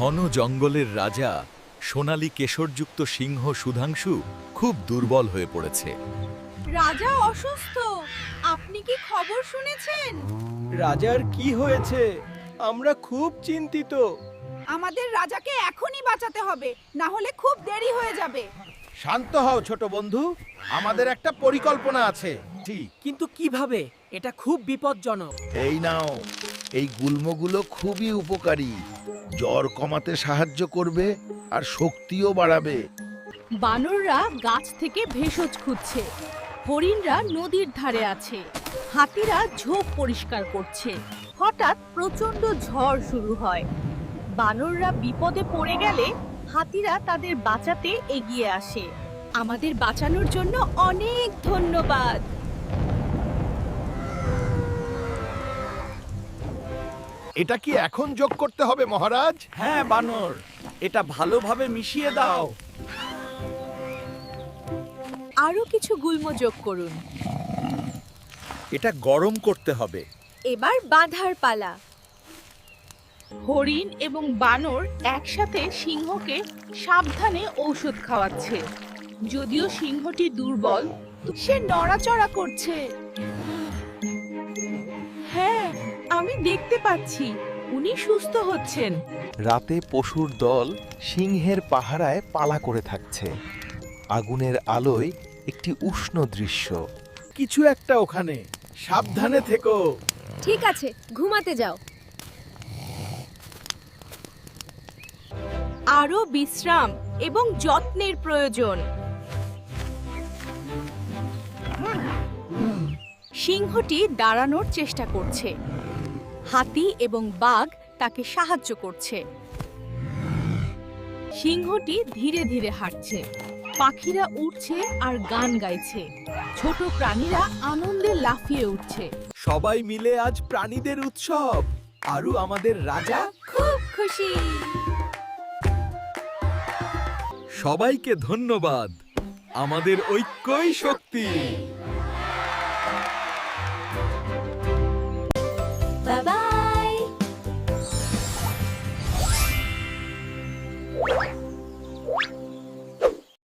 ঘন জঙ্গলের রাজা সোনালি কেশরযুক্ত সিংহ সুধাংশু খুব দুর্বল হয়ে পড়েছে। রাজা অসুস্থ। আপনি কি খবর শুনেছেন? রাজার কি হয়েছে? আমরা খুব চিন্তিত। আমাদের রাজাকে এখনই বাঁচাতে হবে না হলে খুব দেরি হয়ে যাবে। শান্ত হও ছোট বন্ধু আমাদের একটা পরিকল্পনা আছে। ঠিক কিন্তু কীভাবে? এটা খুব বিপজ্জনক। এই নাও। এই গুল্মগুলো খুবই উপকারী। জ্বর কমাতে সাহায্য করবে আর শক্তিও বাড়াবে। বানররা গাছ থেকে ভেষজ খুঁজছে। হরিণরা নদীর ধারে আছে। হাতিরা ঝোপ পরিষ্কার করছে। হঠাৎ প্রচণ্ড ঝড় শুরু হয়। বানররা বিপদে পড়ে গেলে হাতিরা তাদের বাঁচাতে এগিয়ে আসে। আমাদের বাঁচানোর জন্য অনেক ধন্যবাদ। এটা কি এখন যোগ করতে হবে মহারাজ? হ্যাঁ বানর। এটা ভালোভাবে মিশিয়ে দাও। আরও কিছু গুল্ম যোগ করুন। এটা গরম করতে হবে। এবার বাঁধার পালা। হরিণ এবং বানর একসাথে সিংহকে সাবধানে ঔষধ খাওয়াচ্ছে। যদিও সিংহটি দুর্বল সে নড়াচড়া করছে। আমি দেখতে পাচ্ছি। উনি সুস্থ হচ্ছেন। রাতে পশুর দল সিংহের পাহারায় পালা করে থাকছে। আগুনের আলোয় একটি উষ্ণ দৃশ্য। কিছু একটা ওখানে। সাবধানে থেকো। ঠিক আছে ঘুমাতে যাও। আরও বিশ্রাম এবং যত্নের প্রয়োজন। সিংহটি দাঁড়ানোর চেষ্টা করছে। হাতি এবং বাঘ তাকে সাহায্য করছে। সিংহটি ধীরে ধীরে হাঁটছে। পাখিরা উঠছে আর গান গাইছে। ছোট প্রাণীরা আনন্দে লাফিয়ে উঠছে। সবাই মিলে আজ প্রাণীদের উৎসব। আরু আমাদের রাজা? খুব খুশি। সবাইকে ধন্যবাদ। আমাদের ঐক্যই শক্তি। বাবা